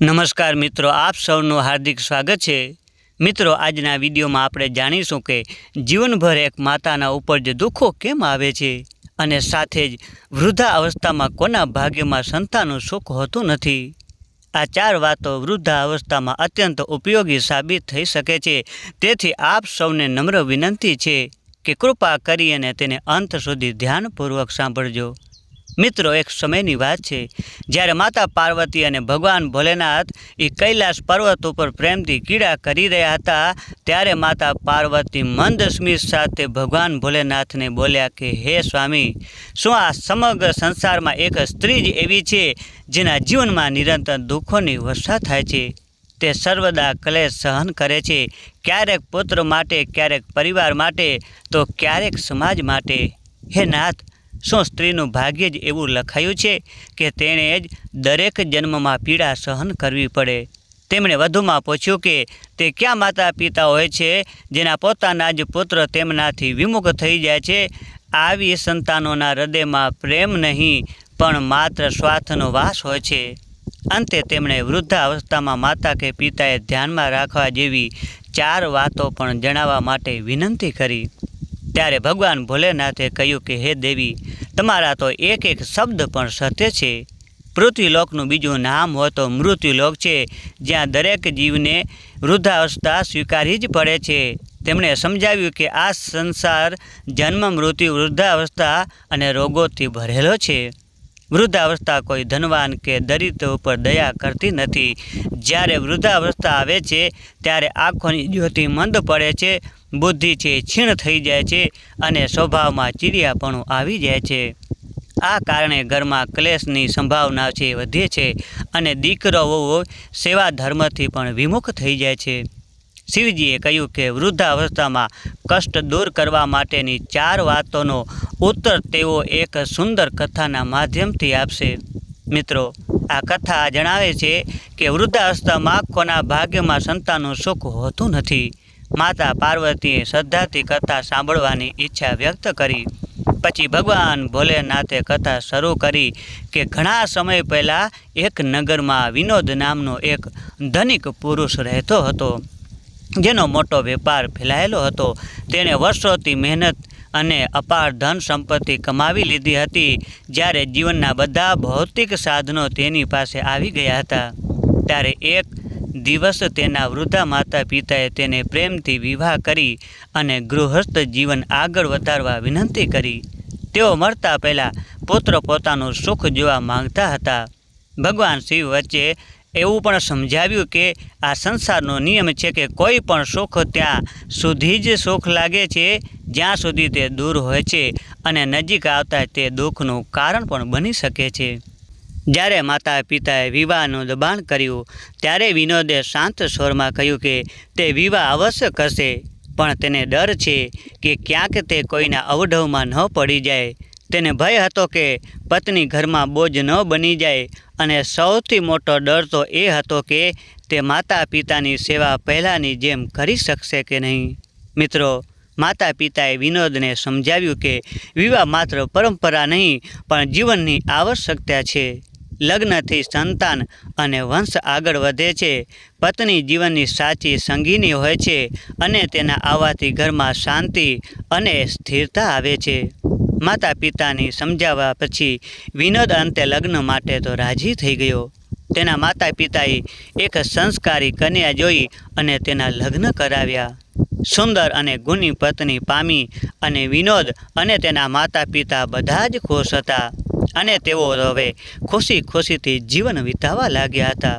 નમસ્કાર મિત્રો, આપ સૌનું હાર્દિક સ્વાગત છે. મિત્રો, આજના વિડીયોમાં આપણે જાણીશું કે જીવનભર એક માતાના ઉપર જે દુઃખો કેમ આવે છે અને સાથે જ વૃદ્ધા અવસ્થામાં કોના ભાગ્યમાં સંતાનનું સુખ હોતું નથી? આ ચાર વાતો વૃદ્ધા અવસ્થામાં અત્યંત ઉપયોગી સાબિત થઈ શકે છે. તેથી આપ સૌને નમ્ર વિનંતી છે કે કૃપા કરી અને તેને અંત સુધી ધ્યાનપૂર્વક સાંભળજો. મિત્રો, એક સમયની વાત છે. જ્યારે માતા પાર્વતી અને ભગવાન ભોલેનાથ એ કૈલાસ પર્વત ઉપર પ્રેમથી કીડા કરી રહ્યા હતા, ત્યારે માતા પાર્વતી મંદ સ્મિત સાથે ભગવાન ભોલેનાથને બોલ્યા કે, હે સ્વામી, શું આ સમગ્ર સંસારમાં એક સ્ત્રી જ એવી છે, જેના જીવનમાં નિરંતર દુઃખોની વર્ષા થાય છે? તે સર્વદા ક્લેશ સહન કરે છે. ક્યારેક પુત્ર માટે, ક્યારેક પરિવાર માટે, તો ક્યારેક સમાજ માટે. હે નાથ શું સ્ત્રીનું ભાગ્ય જ એવું લખાયું છે કે તેણે જ દરેક જન્મમાં પીડા સહન કરવી પડે? તેમણે વધુમાં પૂછ્યું કે તે ક્યાં માતા પિતા હોય છે જેના પોતાના જ પુત્ર તેમનાથી વિમુખ થઈ જાય છે? આવી સંતાનોના હૃદયમાં પ્રેમ નહીં, પણ માત્ર સ્વાર્થનો વાસ હોય છે. અંતે તેમણે વૃદ્ધાવસ્થામાં માતા કે પિતાએ ધ્યાનમાં રાખવા જેવી ચાર વાતો પણ જણાવવા માટે વિનંતી કરી. ત્યારે ભગવાન ભોલેનાથે કહ્યું કે, હે દેવી, તમારા તો એક એક શબ્દ પણ સત્ય છે. પૃથ્વીલોકનું બીજું નામ હોય તો મૃત્યુલોક છે. જ્યાં દરેક જીવને વૃદ્ધાવસ્થા સ્વીકારવી જ પડે છે. તેમણે સમજાવ્યું કે, આ સંસાર જન્મ, મૃત્યુ, વૃદ્ધાવસ્થા અને રોગોથી ભરેલો છે. વૃદ્ધાવસ્થા કોઈ ધનવાન કે દરિદ્ર ઉપર દયા કરતી નથી. જ્યારે વૃદ્ધાવસ્થા આવે છે, ત્યારે આંખોની જ્યોતિ મંદ પડે છે, બુદ્ધિ છે છીણ થઈ જાય છે અને સ્વભાવમાં ચીડિયાપણું આવી જાય છે. આ કારણે ઘરમાં ક્લેશની સંભાવના છે, વધે છે અને દીકરો વહુઓ સેવા ધર્મથી પણ વિમુખ થઈ જાય છે. શિવજીએ કહ્યું કે વૃદ્ધાવસ્થામાં કષ્ટ દૂર કરવા માટેની ચાર વાતોનો ઉત્તર તેઓ એક સુંદર કથાના માધ્યમથી આપશે. મિત્રો, આ કથા જણાવે છે કે વૃદ્ધાવસ્થામાં કોના ભાગ્યમાં સંતાનનું સુખ હોતું નથી. માતા પાર્વતીએ શ્રદ્ધાથી કથા સાંભળવાની ઈચ્છા વ્યક્ત કરી. પછી ભગવાન ભોલેનાથે કથા શરૂ કરી કે ઘણા સમય પહેલાં એક નગરમાં વિનોદ નામનો એક ધનિક પુરુષ રહેતો હતો. જેનો મોટો વેપાર ફેલાયેલો હતો, તેણે વર્ષોથી મહેનત અને અપાર ધન સંપત્તિ કમાવી લીધી હતી, જ્યારે જીવનના બધા ભૌતિક સાધનો તેની પાસે આવી ગયા હતા. ત્યારે એક દિવસ તેના વૃદ્ધા માતા પિતાએ તેને પ્રેમથી વિવાહ કરી અને ગૃહસ્થ જીવન આગળ વધારવા વિનંતી કરી. તેઓ મળતા પહેલાં પુત્ર પોતાનું સુખ જોવા માંગતા હતા. ભગવાન શિવ વચ્ચે એવું પણ સમજાવ્યું કે આ સંસારનો નિયમ છે કે કોઈ પણ સુખ ત્યાં સુધી જ સુખ લાગે છે, જ્યાં સુધી તે દૂર હોય છે અને નજીક આવતા તે દુઃખનું કારણ પણ બની શકે છે. જ્યારે માતા પિતાએ વિવાહનું દબાણ કર્યું, ત્યારે વિનોદે શાંત સ્વરમાં કહ્યું કે તે વિવાહ અવશ્ય કરશે, પણ તેને ડર છે કે ક્યાંક તે કોઈના અવઢવમાં ન પડી જાય. તેને ભય હતો કે પત્ની ઘરમાં બોજ ન બની જાય અને સૌથી મોટો ડર તો એ હતો કે તે માતા પિતાની સેવા પહેલાંની જેમ કરી શકશે કે નહીં. મિત્રો માતા પિતાએ વિનોદને સમજાવ્યું કે વિવાહ માત્ર પરંપરા નહીં, પણ જીવનની આવશ્યકતા છે. લગ્નથી સંતાન અને વંશ આગળ વધે છે, પત્ની જીવનની સાચી સંગીની હોય છે અને તેના આવવાથી ઘરમાં શાંતિ અને સ્થિરતા આવે છે. માતા પિતાની સમજાવવા પછી વિનોદ અંતે લગ્ન માટે તો રાજી થઈ ગયો. તેના માતા પિતાએ એક સંસ્કારી કન્યા જોઈ અને તેના લગ્ન કરાવ્યા. સુંદર અને ગુણી પત્ની પામી અને વિનોદ અને તેના માતા પિતા બધા જ ખુશ હતા અને તેઓ હવે ખુશી ખુશીથી જીવન વિતાવા લાગ્યા હતા.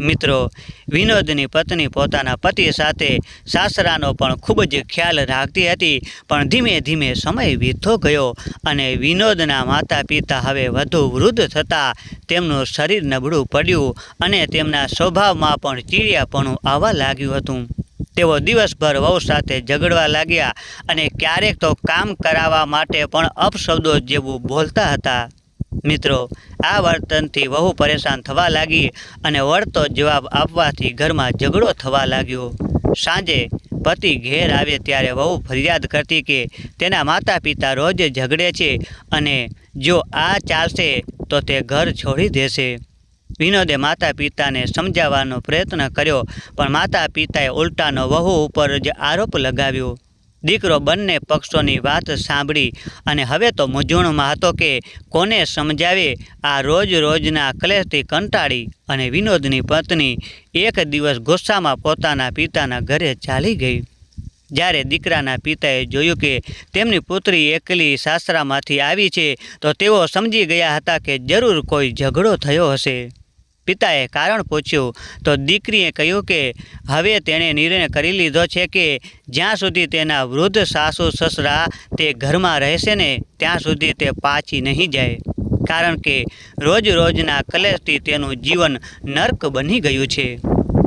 મિત્રો, વિનોદની પત્ની પોતાના પતિ સાથે સાસરાનો પણ ખૂબ જ ખ્યાલ રાખતી હતી, પણ ધીમે ધીમે સમય વીતતો ગયો અને વિનોદના માતા પિતા હવે વધુ વૃદ્ધ થતાં તેમનું શરીર નબળું પડ્યું અને તેમના સ્વભાવમાં પણ ચીડિયાપણું આવવા લાગ્યું હતું. તેઓ દિવસભર વહુ સાથે ઝઘડવા લાગ્યા અને ક્યારેક તો કામ કરાવવા માટે પણ અપશબ્દો જેવું બોલતા હતા. મિત્રો, આ વર્તનથી વહુ પરેશાન થવા લાગી અને વળતો જવાબ આપવાથી ઘરમાં ઝઘડો થવા લાગ્યો. સાંજે પતિ ઘેર આવે ત્યારે વહુ ફરિયાદ કરતી કે તેના માતા પિતા રોજ ઝઘડે છે અને જો આ ચાલશે તો તે ઘર છોડી દેશે. વિનોદે માતા પિતાને સમજાવવાનો પ્રયત્ન કર્યો, પણ માતા પિતાએ ઉલટાનો વહુ ઉપર જ આરોપ લગાવ્યો. દીકરો બંને પક્ષોની વાત સાંભળી અને હવે તો મૂંઝવણમાં હતો કે કોને સમજાવે આ રોજ રોજના ક્લેશથી કંટાળી અને વિનોદની પત્ની એક દિવસ ગુસ્સામાં પોતાના પિતાના ઘરે ચાલી ગઈ. જ્યારે દીકરાના પિતાએ જોયું કે તેમની પુત્રી એકલી સાસરામાંથી આવી છે, તો તેઓ સમજી ગયા હતા કે જરૂર કોઈ ઝઘડો થયો હશે. પિતાએ કારણ પૂછ્યું, તો દીકરીએ કહ્યું કે, હવે તેણે નિર્ણય કરી લીધો છે કે, જ્યાં સુધી તેના વૃદ્ધ સાસુ સસરા તે ઘરમાં રહેશે ને, ત્યાં સુધી તે પાછી નહીં જાય. કારણ કે, રોજ રોજના કલેશથી તેનું જીવન નર્ક બની ગયું છે.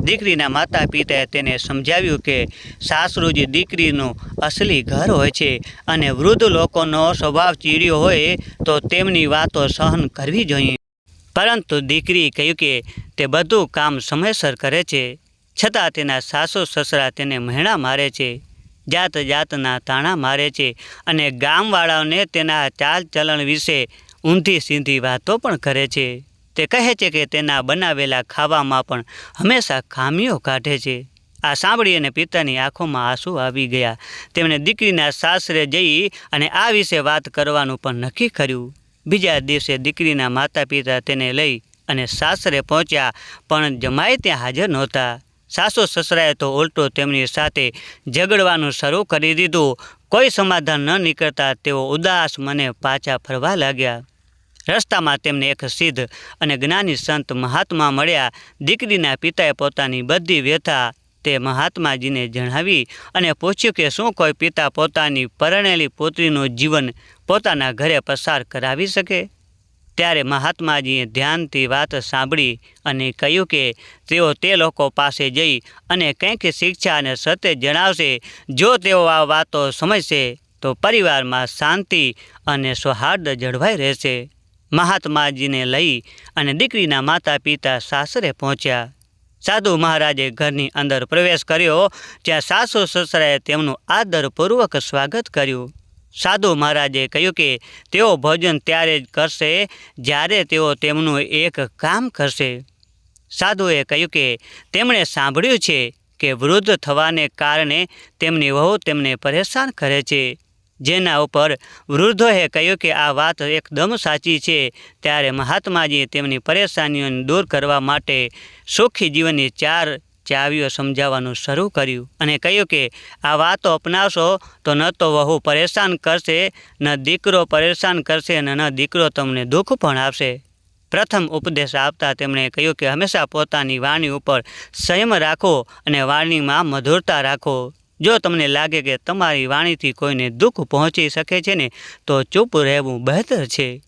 દીકરીના માતા પિતાએ તેને સમજાવ્યું કે, સાસરું દીકરીનું અસલી ઘર હોય છે અને વૃદ્ધ લોકોનો સ્વભાવ ચીડ્યો હોય, તો તેમની વાતો સહન કરવી જોઈએ. પરંતુ દીકરીએ કહ્યું કે તે બધું કામ સમયસર કરે છે, છતાં તેના સાસુ સસરા તેને મહેણા મારે છે, જાત જાતના તાણા મારે છે અને ગામવાળાઓને તેના ચાલચલણ વિશે ઊંધી સીધી વાતો પણ કરે છે. તે કહે છે કે તેના બનાવેલા ખાવામાં પણ હંમેશા ખામીઓ કાઢે છે. આ સાંભળી અને પિતાની આંખોમાં આંસુ આવી ગયા. તેમણે દીકરીના સાસરે જઈ અને આ વિશે વાત કરવાનું પણ નક્કી કર્યું. બીજા દિવસે દીકરીના માતા પિતા તેને લઈ અને સાસરે પહોંચ્યા, પણ જમાઈ ત્યાં હાજર નહોતા. સાસુ સસરાએ તો ઉલટો તેમની સાથે ઝઘડવાનું શરૂ કરી દીધું. કોઈ સમાધાન ન નીકળતા તેઓ ઉદાસ મને પાછા ફરવા લાગ્યા. રસ્તામાં તેમને એક સિદ્ધ અને જ્ઞાની સંત મહાત્મા મળ્યા. દીકરીના પિતાએ પોતાની બધી વ્યથા તે મહાત્માજીને જણાવી અને પૂછ્યું કે શું કોઈ પિતા પોતાની પરણેલી પુત્રીનું જીવન પોતાના ઘરે પસાર કરાવી શકે. ત્યારે મહાત્માજીએ ધ્યાનથી વાત સાંભળી અને કહ્યું કે તેઓ તે લોકો પાસે જઈ અને કંઈક શિક્ષા અને સત્ય જણાવશે. જો તેઓ આ વાતો સમજશે, તો પરિવારમાં શાંતિ અને સૌહાર્દ જળવાઈ રહેશે. મહાત્માજીને લઈ અને દીકરીના માતા પિતા સાસરે પહોંચ્યા. સાધુ મહારાજે ઘરની અંદર પ્રવેશ કર્યો, જ્યાં સાસુ સસરાએ તેમનું આદરપૂર્વક સ્વાગત કર્યું. સાધુ મહારાજે કહ્યું કે તેઓ ભોજન ત્યારે જ કરશે જ્યારે તેઓ તેમનું એક કામ કરશે. સાધુએ કહ્યું કે તેમણે સાંભળ્યું છે કે વૃદ્ધ થવાને કારણે તેમની વહુ તેમને પરેશાન કરે છે. જેના ઉપર વૃદ્ધોએ કહ્યું કે આ વાત એકદમ સાચી છે. ત્યારે મહાત્માજીએ તેમની પરેશાનીઓને દૂર કરવા માટે સુખી જીવનની ચાર ચાવીઓ સમજાવવાનું શરૂ કર્યું અને કહ્યું કે, આ વાતો અપનાવશો તો ન તો વહુ પરેશાન કરશે, ન દીકરો પરેશાન કરશે અને ન દીકરો તમને દુઃખ પણ આપશે. પ્રથમ ઉપદેશ આપતા તેમણે કહ્યું કે, હંમેશા પોતાની વાણી ઉપર સંયમ રાખો અને વાણીમાં મધુરતા રાખો. જો તમને લાગે કે તમારી વાણીથી કોઈને દુઃખ પહોંચી શકે છે ને, તો ચૂપ રહેવું બહેતર છે.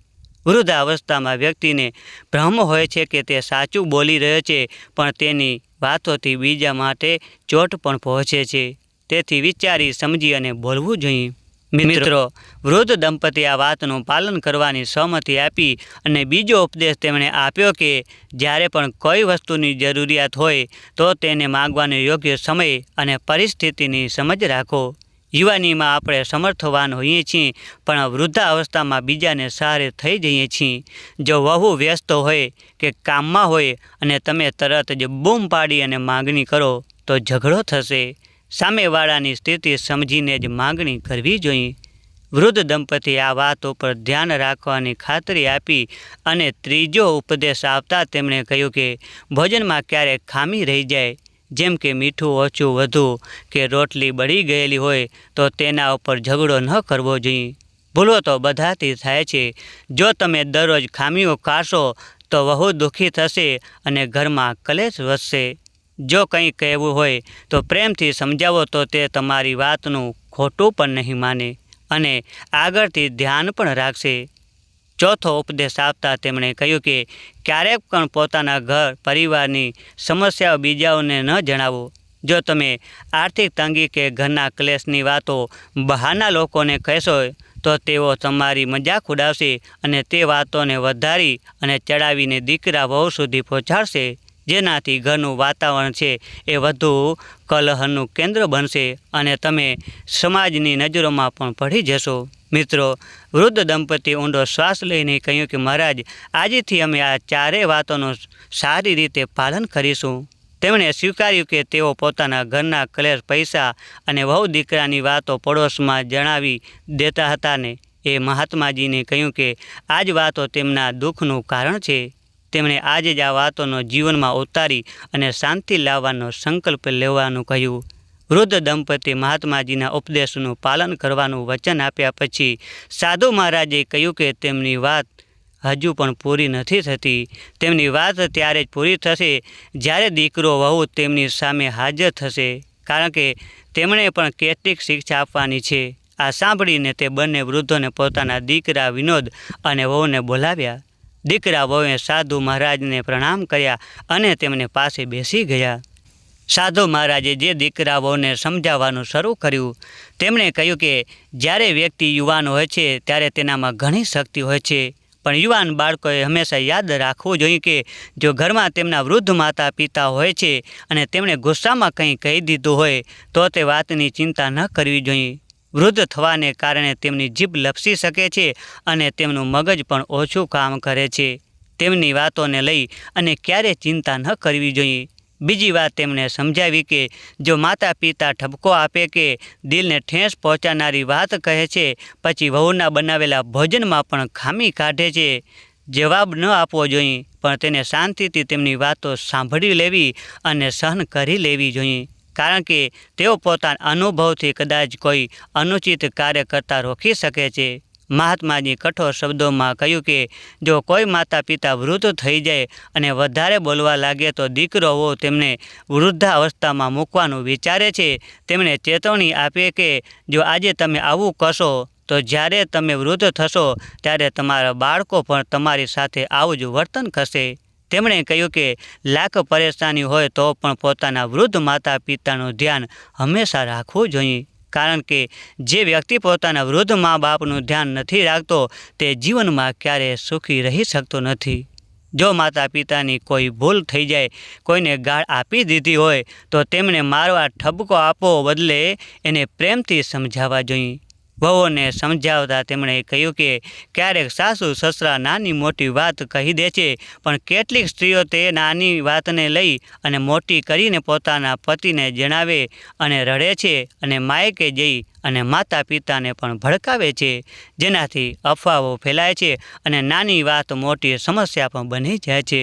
વૃદ્ધાવસ્થામાં વ્યક્તિને ભ્રમ હોય છે કે તે સાચું બોલી રહ્યો છે પણ તેની વાતોથી બીજા માટે ચોટ પણ પહોંચે છે. તેથી વિચારી સમજી અને બોલવું જોઈએ. મિત્રો વૃદ્ધ દંપતી આ વાતનું પાલન કરવાની સહમતિ આપી અને બીજો ઉપદેશ તેમણે આપ્યો કે જ્યારે પણ કોઈ વસ્તુની જરૂરિયાત હોય તો તેને માગવાનો યોગ્ય સમય અને પરિસ્થિતિની સમજ રાખો. યુવાનીમાં આપણે સમર્થવાન હોઈએ છીએ, પણ વૃદ્ધાવસ્થામાં બીજાને સહારે થઈ જઈએ છીએ. જો વહુ વ્યસ્ત હોય કે કામમાં હોય અને તમે તરત જ બૂમ પાડી અને માગણી કરો, તો ઝઘડો થશે. સામેવાળાની સ્થિતિ સમજીને જ માગણી કરવી જોઈએ. વૃદ્ધ દંપતી આ વાત ઉપર ધ્યાન રાખવાની ખાતરી આપી અને ત્રીજો ઉપદેશ આપતા તેમણે કહ્યું કે, ભોજનમાં ક્યારેક ખામી રહી જાય જેમ કે મીઠું, ઓછું, વધુ કે રોટલી બળી ગયેલી હોય તો તેના ઉપર ઝઘડો ન કરવો જોઈએ. ભૂલો તો બધાથી થાય છે. જો તમે દરરોજ ખામીઓ કાશો તો બહુ દુઃખી થશે અને ઘરમાં કલેશ વધશે. જો કંઈ કહેવું હોય તો પ્રેમથી સમજાવો તો તે તમારી વાતનું ખોટું પણ નહીં માને અને આગળથી ધ્યાન પણ રાખશે. ચોથો ઉપદેશ આપતા તેમણે કહ્યું કે ક્યારેક પણ પોતાના ઘર, પરિવારની સમસ્યાઓ બીજાઓને ન જણાવો. જો તમે આર્થિક તંગી કે ઘરના ક્લેશની વાતો બહારના લોકોને કહેશો, તો તેઓ તમારી મજાક ઉડાવશે અને તે વાતોને વધારી અને ચડાવીને દીકરા વહુ સુધી પહોંચાડશે. જેનાથી ઘરનું વાતાવરણ છે એ વધુ કલહનું કેન્દ્ર બનશે અને તમે સમાજની નજરોમાં પણ પડી જશો. મિત્રો, વૃદ્ધ દંપતી ઊંડો શ્વાસ લઈને કહ્યું કે, મહારાજ, આજથી અમે આ ચારેય વાતોનું સારી રીતે પાલન કરીશું. તેમણે સ્વીકાર્યું કે તેઓ પોતાના ઘરના કલેશ પૈસા અને વહુ દીકરાની વાતો પડોશમાં જણાવી દેતા હતા ને, એ મહાત્માજીને કહ્યું કે આ જ વાતો તેમના દુઃખનું કારણ છે. તેમણે આજે જ આ વાતોનો જીવનમાં ઉતારી અને શાંતિ લાવવાનો સંકલ્પ લેવાનું કહ્યું. વૃદ્ધ દંપતી મહાત્માજીના ઉપદેશનું પાલન કરવાનું વચન આપ્યા પછી સાધુ મહારાજે કહ્યું કે તેમની વાત હજુ પણ પૂરી નથી થતી. તેમની વાત ત્યારે જ પૂરી થશે જ્યારે દીકરો વહુ તેમની સામે હાજર થશે, કારણ કે તેમણે પણ કેટલીક શિક્ષા આપવાની છે. આ સાંભળીને તે બંને વૃદ્ધોને પોતાના દીકરા વિનોદ અને વહુને બોલાવ્યા. દીકરા વહુએ સાધુ મહારાજને પ્રણામ કર્યા અને તેમને પાસે બેસી ગયા. સાધુ મહારાજે જે દીકરાઓને સમજાવવાનું શરૂ કર્યું, તેમણે કહ્યું કે જ્યારે વ્યક્તિ યુવાન હોય છે, ત્યારે તેનામાં ઘણી શક્તિ હોય છે. પણ યુવાન બાળકોએ હંમેશા યાદ રાખવું જોઈએ કે જો ઘરમાં તેમના વૃદ્ધ માતા પિતા હોય છે અને તેમણે ગુસ્સામાં કંઈ કહી દીધું હોય, તો તે વાતની ચિંતા ન કરવી જોઈએ. વૃદ્ધ થવાને કારણે તેમની જીભ લપસી શકે છે અને તેમનું મગજ પણ ઓછું કામ કરે છે. તેમની વાતોને લઈ અને ક્યારે ચિંતા ન કરવી જોઈએ. બીજી વાત તેમણે સમજાવી કે જો માતા પિતા ઠપકો આપે કે દિલને ઠેસ પહોંચાડનારી વાત કહે છે, પછી વહુના બનાવેલા ભોજનમાં પણ ખામી કાઢે છે. જવાબ ન આપવો જોઈએ, પણ તેને શાંતિથી તેમની વાતો સાંભળી લેવી અને સહન કરી લેવી જોઈએ. કારણ કે તેઓ પોતાના અનુભવથી કદાચ કોઈ અનુચિત કાર્ય કરતા રોકી શકે છે. મહાત્માજી કઠોર શબ્દોમાં કહ્યું કે, જો કોઈ માતા પિતા વૃદ્ધ થઈ જાય અને વધારે બોલવા લાગે તો દીકરો હો તેમને વૃદ્ધાવસ્થામાં મૂકવાનું વિચારે છે. તેમણે ચેતવણી આપી કે, જો આજે તમે આવું કરશો, તો જ્યારે તમે વૃદ્ધ થશો, ત્યારે તમારા બાળકો પણ તમારી સાથે આવું જ વર્તન કરશે. તેમણે કહ્યું કે, લાખ પરેશાની હોય તો પણ પોતાના વૃદ્ધ માતા પિતાનું ધ્યાન હંમેશા રાખવું જોઈએ. કારણ કે જે વ્યક્તિ પોતાના વૃદ્ધ મા બાપનું ધ્યાન નથી રાખતો, તે જીવનમાં ક્યારેય સુખી રહી શકતો નથી. જો માતા પિતાની કોઈ ભૂલ થઈ જાય, કોઈને ગાળ આપી દીધી હોય, તો તેમણે મારવા ઠબકો આપવો બદલે એને પ્રેમથી સમજાવવા જોઈએ. વહુને સમજાવતા તેમણે કહ્યું કે ક્યારેક સાસુ સસરા નાની મોટી વાત કહી દે છે, પણ કેટલીક સ્ત્રીઓ તે નાની વાતને લઈ અને મોટી કરીને પોતાના પતિને જણાવે અને રડે છે અને માયકે જઈ અને માતા પિતાને પણ ભડકાવે છે, જેનાથી અફવાઓ ફેલાય છે અને નાની વાત મોટી સમસ્યા પણ બની જાય છે.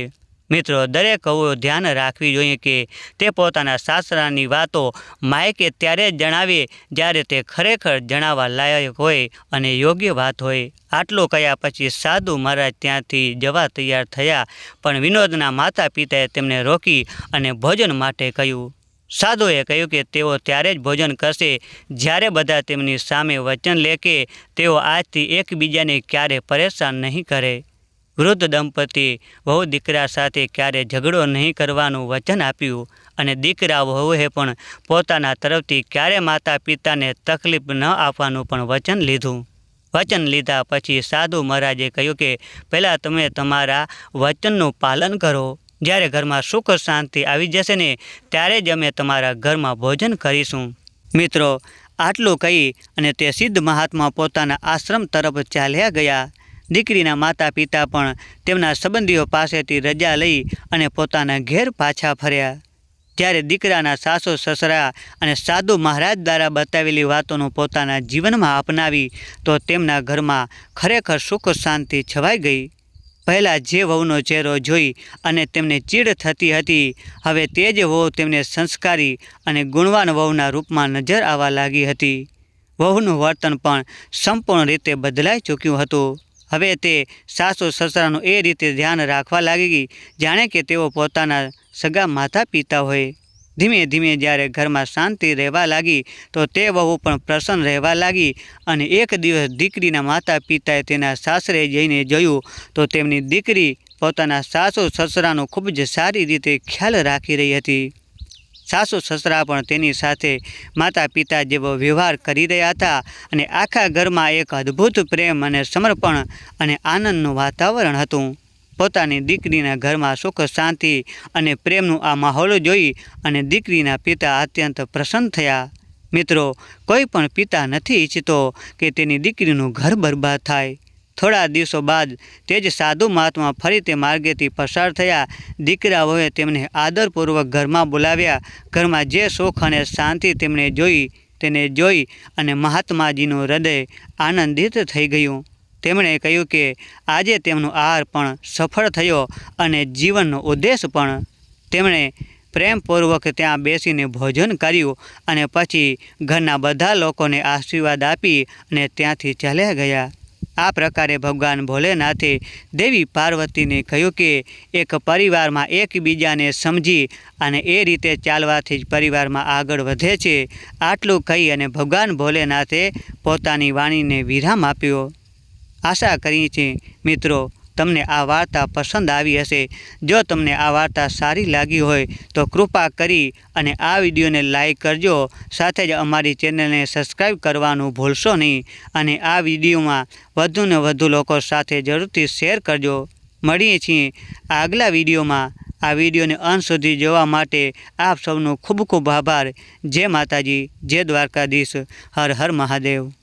મિત્રો, દરેક હવે ધ્યાન રાખવી જોઈએ કે તે પોતાના સાસરાની વાતો માયકે ત્યારે જ જણાવે જ્યારે તે ખરેખર જણાવવા લાયક હોય અને યોગ્ય વાત હોય. આટલું કહ્યા પછી સાધુ મહારાજ ત્યાંથી જવા તૈયાર થયા, પણ વિનોદના માતા પિતાએ તેમને રોકી અને ભોજન માટે કહ્યું. સાધુએ કહ્યું કે તેઓ ત્યારે જ ભોજન કરશે જ્યારે બધા તેમની સામે વચન લે કે તેઓ આજથી એકબીજાને ક્યારે પરેશાન નહીં કરે. વૃદ્ધ દંપતી વહુ દીકરા સાથે ક્યારે ઝઘડો નહીં કરવાનું વચન આપ્યું અને દીકરા વહુએ પણ પોતાના તરફથી ક્યારે માતા પિતાને તકલીફ ન આપવાનું પણ વચન લીધું. વચન લીધા પછી સાધુ મહારાજે કહ્યું કે, પહેલાં તમે તમારા વચનનું પાલન કરો. જ્યારે ઘરમાં સુખ શાંતિ આવી જશે ને, ત્યારે જ અમે તમારા ઘરમાં ભોજન કરીશું. મિત્રો, આટલું કહી અને તે સિદ્ધ મહાત્મા પોતાના આશ્રમ તરફ ચાલ્યા ગયા. દીકરીના માતા પિતા પણ તેમના સંબંધીઓ પાસેથી રજા લઈ અને પોતાના ઘેર પાછા ફર્યા. જ્યારે દીકરાના સાસુ, સસરા અને સાધુ મહારાજ દ્વારા બતાવેલી વાતોનું પોતાના જીવનમાં અપનાવી, તો તેમના ઘરમાં ખરેખર સુખ શાંતિ છવાઈ ગઈ. પહેલાં જે વહુનો ચહેરો જોઈ અને તેમને ચીડ થતી હતી, હવે તે જ વહુ તેમને સંસ્કારી અને ગુણવાન વહુના રૂપમાં નજર આવવા લાગી હતી. વહુનું વર્તન પણ સંપૂર્ણ રીતે બદલાઈ ચૂક્યું હતું. હવે તે સાસુ સસરાનું એ રીતે ધ્યાન રાખવા લાગી. જાણે કે તેઓ પોતાના સગા માતા પિતા હોય. ધીમે ધીમે જ્યારે ઘરમાં શાંતિ રહેવા લાગી, તો તે વહુ પણ પ્રસન્ન રહેવા લાગી અને એક દિવસ દીકરીના માતા પિતાએ તેના સાસરે જઈને જોયું, તો તેમની દીકરી પોતાના સાસુ સસરાનો ખૂબ જ સારી રીતે ખ્યાલ રાખી રહી હતી. સાસુ સસરા પણ તેની સાથે માતા પિતા જેવો વ્યવહાર કરી રહ્યા હતા અને આખા ઘરમાં એક અદ્ભુત પ્રેમ અને સમર્પણ અને આનંદનું વાતાવરણ હતું. પોતાની દીકરીના ઘરમાં સુખ, શાંતિ અને પ્રેમનું આ માહોલ જોઈ અને દીકરીના પિતા અત્યંત પ્રસન્ન થયા. મિત્રો, કોઈ પણ પિતા નથી ઈચ્છતો કે તેની દીકરીનું ઘર બરબાદ થાય. થોડા દિવસો બાદ તે જ સાધુ મહાત્મા ફરી તે માર્ગેથી પસાર થયા. દીકરાઓએ તેમને આદરપૂર્વક ઘરમાં બોલાવ્યા. ઘરમાં જે સુખ અને શાંતિ તેમણે જોઈ તેને જોઈ અને મહાત્માજીનું હૃદય આનંદિત થઈ ગયું. તેમણે કહ્યું કે, આજે તેમનો આહાર પણ સફળ થયો અને જીવનનો ઉદ્દેશ પણ. તેમણે પ્રેમપૂર્વક ત્યાં બેસીને ભોજન કર્યું અને પછી ઘરના બધા લોકોને આશીર્વાદ આપી અને ત્યાંથી ચાલ્યા ગયા. આ પ્રકારે ભગવાન ભોલેનાથે દેવી પાર્વતીને કહ્યું કે એક પરિવારમાં એકબીજાને સમજી અને એ રીતે ચાલવાથી જ પરિવારમાં આગળ વધે છે, આટલું કહી અને ભગવાન ભોલેનાથે પોતાની વાણીને વિરામ આપ્યો. આશા કરી છે, મિત્રો તમને આ વાર્તા પસંદ આવી હશે. જો તમને આ વાર્તા સારી લાગી હોય, તો કૃપા કરી અને આ વિડીયોને લાઈક કરજો. સાથે જ અમારી ચેનલને સબસ્ક્રાઈબ કરવાનું ભૂલશો નહીં અને આ વિડીયોમાં વધુને વધુ લોકો સાથે જરૂરથી શેર કરજો. મળીએ છીએ આગલા વિડીયોમાં. આ વિડીયોને અંત સુધી જોવા માટે આપ સૌનો ખૂબ ખૂબ આભાર. જય માતાજી, જય દ્વારકાધીશ. હર હર મહાદેવ.